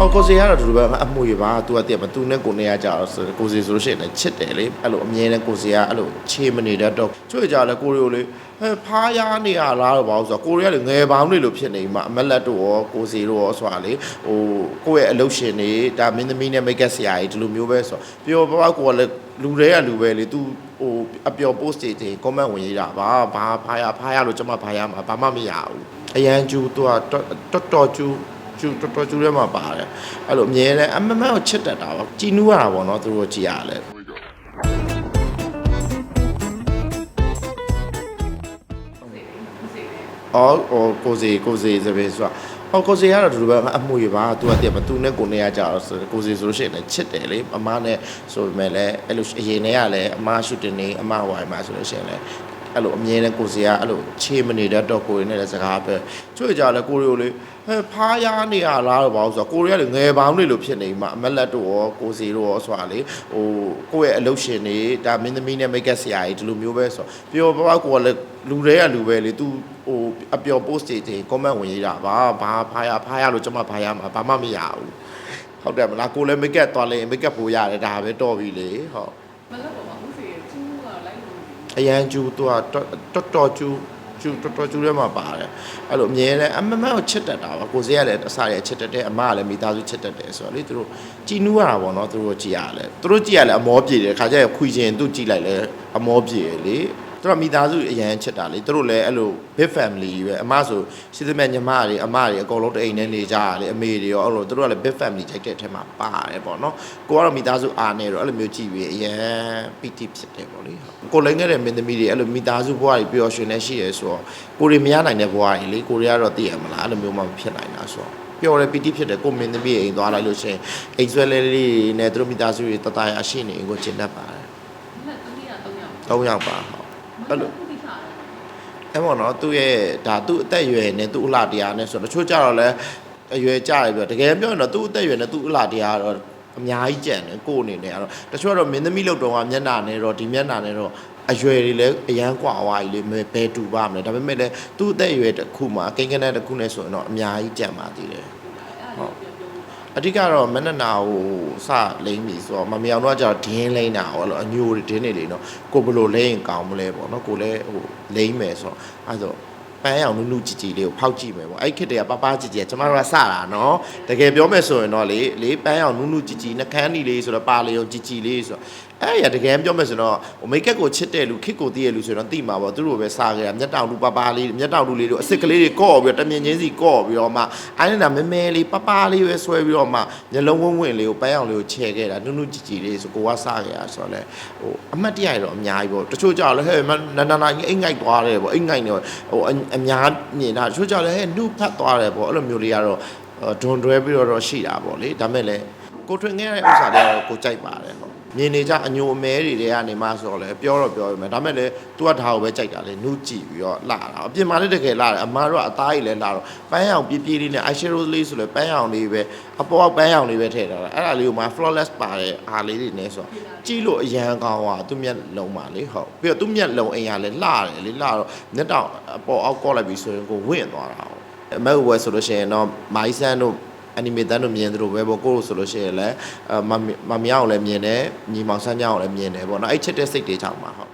ဟောကိုစီကတော့ဒီလိုပဲအမှုရပါ तू ကတည်းကသူနဲ့ကိုနေရကြတော့ဆိုကိုစီဆိုလို့ရှိရင်လည်းချစ်တယ်လေအဲ့လိုအမြဲတမ်းကိုစီကအဲ့လိုချေမနေတတ်တော့ချွေကြလဲကိုရီကိုလေဟဲ့ဖားရနေရလားတော့ဘာလို့ဆိုတော့ကိုရီကလေငယ်ပေါင်းတွေလိုဖြစ်နေမှာအမက်လက်တို့ရောကိုစီတို့ရောဆိုတာလေဟိုကိုယ့်ရဲ့အလုပ်ရှင်တွေဒါမင်းသမီးနဲ့မိတ်ကပ်ဆရာကြီးဒီလိုမျိုးပဲဆိုတော့ပြောပပကိုကလည်းလူတွေကလူပဲလေ तू ဟိုအပျော် post တွေတင် comment ဝင်ရေးတာပါဘာဖားရဖားရလို့ကျွန်မဖားရမှာဘာမှမရဘူးအရန်ကျူ तू ကတော်တော်ကျူ ကျူတော်တော်ကျူထဲမှာပါတယ်အဲ့လိုအမြဲတမ်းအမမကိုချစ်တတ်တာပါကြည်နူးရတာပေါ့နော်သူတို့ကြည်ရလဲအော်ဟိုကိုစီကိုစီစပယ်ဆိုဟောကိုစီကတော့ဒီလိုပဲအမှုရပါသူကတည်းကသူနဲ့ကိုနေရကြတော့ဆိုကိုစီဆိုလို့ရှိရင်လည်းချစ်တယ်လေအမနဲ့ဆိုပေမဲ့လည်းအဲ့လိုအရင်နဲ့ကလည်းအမရှူတင်နေအမဝိုင်မှာဆိုလို့ရှိရင်လည်း အဲ့လိုအမြဲတမ်းကိုစီကအဲ့လိုချေမနေတတ်တော့ကိုရင်းနဲ့လည်းစကားပဲချွေကြလဲကိုရီကိုလေဟဲ့ဖားရနေရလားတော့ဘာလို့ဆိုတော့ကိုရီကလေငယ်ပေါင်းတွေလိုဖြစ်နေမှာအမက်လက်တို့ရောကိုစီတို့ရောဆိုတာလေဟိုကိုယ့်ရဲ့အလုပ်ရှင်တွေဒါမင်းသမီးနဲ့မိတ်ကပ်ဆရာကြီးဒီလိုမျိုးပဲဆိုတော့ပြောပပကိုကလည်းလူတွေကလူပဲလေ तू ဟိုအပျော် post တွေတင် comment ဝင်ရေးတာပါဘာဖားရဖားရလို့ကျွန်မဖားရမှာဘာမှမရဘူးဟုတ်တယ်မလားကိုလည်းမိတ်ကပ်သွားလဲမိတ်ကပ်ပို့ရတယ်ဒါပဲတော့ပြီလေဟုတ်မလက်ပေါ်မှာဦးစီကျူးကလိုက်လို့ အရန်ကျူသူကတော်တော်ကျူကျူတော်တော်ကျူထဲမှာပါတယ်အဲ့လိုအမြဲတမ်းအမမကိုချစ်တတ်တာပါကိုစေးကလည်းအစားရချစ်တတ်တယ်အမကလည်းမိသားစုချစ်တတ်တယ်ဆိုတော့လေသူတို့ကြည်နူးရတာပေါ့နော်သူတို့ကြည်ရလဲသူတို့ကြည်ရလဲအမောပြေတယ်ခါကျရင်ခွီချင်းသူကြည်လိုက်လဲအမောပြေလေ သူတို့မိသားစုအရန်ချစ်တာလေသူတို့လည်းအဲ့လို big family ပဲအမဆိုစီသမက်ညီမတွေအမတွေအကုန်လုံးတအိမ်နဲ့နေကြရတယ်အမေတွေရောအဲ့လိုသူတို့ကလည်း big family ကြိုက်တဲ့အထက်မှာပါတယ်ပေါ့နော်ကိုကတော့မိသားစုအားနေတော့အဲ့လိုမျိုးကြည်ပြီးအရန်ပီတိဖြစ်တယ်ပေါ့လေကိုလိမ့်ခဲ့တဲ့မင်းသမီးတွေအဲ့လိုမိသားစုဘဝတွေပျော်ရွှင်နေရှိရဲဆိုတော့ကိုရီမရနိုင်တဲ့ဘဝတွေလေကိုရီကတော့သိရမလားအဲ့လိုမျိုးမှမဖြစ်နိုင်တာဆိုတော့ပျော်တယ်ပီတိဖြစ်တယ်ကိုမင်းသမီးအိမ်သွားလိုက်လို့ရှိရင်အိမ်ဆွဲလေးလေးနဲ့သူတို့မိသားစုတွေတတရာရှိနေကိုကျင်တတ်ပါတယ်လက်တတိယ3ယောက်၃ယောက်ပါဟုတ် အဲ့လို တိထားတယ် အဲ့ပေါ့နော်သူ့ရဲ့ဒါသူ့အသက်အရွယ်နဲ့သူ့အလှတရားနဲ့ဆိုတော့တချို့ကြတော့လဲအရွယ်ကြတယ်ပြောတကယ်ပြောရင်တော့သူ့အသက်အရွယ်နဲ့သူ့အလှတရားကတော့အများကြီးကြံတယ်ကိုယ့်အနေနဲ့ကတော့တချို့ကတော့မင်းသမီးလောက်တော့ကမျက်နှာနဲ့တော့ဒီမျက်နှာနဲ့တော့အရွယ်တွေလည်းအရန်กว่าဝါကြီးလေဘယ်တူပါမလဲဒါပေမဲ့လည်းသူ့အသက်အရွယ်တစ်ခုမှာကိန်းကနန်းတစ်ခုနဲ့ဆိုရင်တော့အများကြီးကြံပါသေးတယ် ဟုတ်ပြောပြော အဓိကတော့မနက်နာကိုစလိမ့်ပြီဆိုတော့မမြောင်တော့ကျတော့ဒင်းလိမ့်တာဟောလို့အညိုတွေဒင်းနေလေနော်ကိုဘယ်လိုလိမ့်ရင်ကောင်းမလဲပေါ့နော်ကိုလည်းဟိုလိမ့်မယ်ဆိုတော့အဲဆို ပန်းအောင်နုနုကြည်ကြည်လေးကိုဖောက်ကြည့်မယ်ပေါ့အဲ့ခစ်တည်းကပပကြည်ကြည်ကျမတို့ကစတာနော်တကယ်ပြောမယ်ဆိုရင်တော့လေလေပန်းအောင်နုနုကြည်ကြည်နှကန်းနီလေးဆိုတော့ပါလေအောင်ကြည်ကြည်လေးဆိုတော့အဲ့ရတကယ်ပြောမယ်ဆိုတော့ဟိုမိတ်ကပ်ကိုချစ်တဲ့လူခစ်ကိုတည်ရလူဆိုတော့တိမှာပေါ့သူတို့ပဲစားကြရမျက်တောင်လူပပလေးမျက်တောင်လူလေးတို့အစ်စ်ကလေးတွေကော့ပြီးတော့တမြင်ချင်းစီကော့ပြီးတော့မှအဲ့ဒါမဲမဲလေးပပလေးပဲဆွဲပြီးတော့မှမျက်လုံးဝင်းဝင်းလေးကိုပန်းအောင်လေးကိုချဲခဲ့တာနုနုကြည်ကြည်လေးဆိုကိုကစားကြရဆိုတော့လေဟိုအမတ်တရရတော့အများကြီးပေါ့တချို့ကြောက်လဲဟဲ့မနာနာနာအိမ်ငိုက်သွားတယ်ပေါ့အိမ်ငိုက်နေဟိုအများမြင်တာတချို့ကြောက်လဲဟဲ့နှုတ်ဖတ်သွားတယ်ပေါ့အဲ့လိုမျိုးလေးကတော့ဒွန်တွဲပြီးတော့ရှိတာပေါ့လေဒါမဲ့လေ ကိုထွင်ခဲ့တဲ့ဥစ္စာတွေကတော့ကိုကြိုက်ပါတယ်ဟုတ်မြင်နေကြအညိုအမဲတွေတွေကနေမှဆိုတော့လေပြောတော့ပြောရမယ်ဒါမဲ့လေ तू ကဒါကိုပဲကြိုက်တာလေနှုတ်ကြည့်ပြီးတော့လှတာအပြင်မှာလည်းတကယ်လှတယ်အမားတို့ကအသားကြီးလည်းလှတော့ပန်းရောင်ပြပြလေးနဲ့ eyeshadow လေးဆိုလဲပန်းရောင်လေးပဲအပေါ်ကပန်းရောင်လေးပဲထည့်ထားတာအဲ့ဒါလေးကိုမှ flawless ပါတဲ့အားလေးတွေနဲ့ဆိုတော့ကြည့်လို့အရန်ကောင်းသွားသူမျက်လုံးပါလေဟုတ်ပြီးတော့သူမျက်လုံးအိမ်ကလည်းလှတယ်လေလှတော့မျက်တောင်အပေါ်အောက်ကောက်လိုက်ပြီးဆိုရင်ကိုဝင့်သွားတာဟုတ်အမက်ဝယ်ဆိုလို့ရှိရင်တော့မိုင်းဆန်တို့ အနီမေတန်တို့မြင်သလိုပဲပေါ့ကိုတို့ဆိုလို့ရှိရင်လည်းအမမမြောင်လည်းမြင်တယ်ညီမောင်ဆန်းမြောင်လည်းမြင်တယ်ပေါ့နော်အဲ့ချစ်တဲ့စိတ်တွေကြောင့်ပါဟုတ်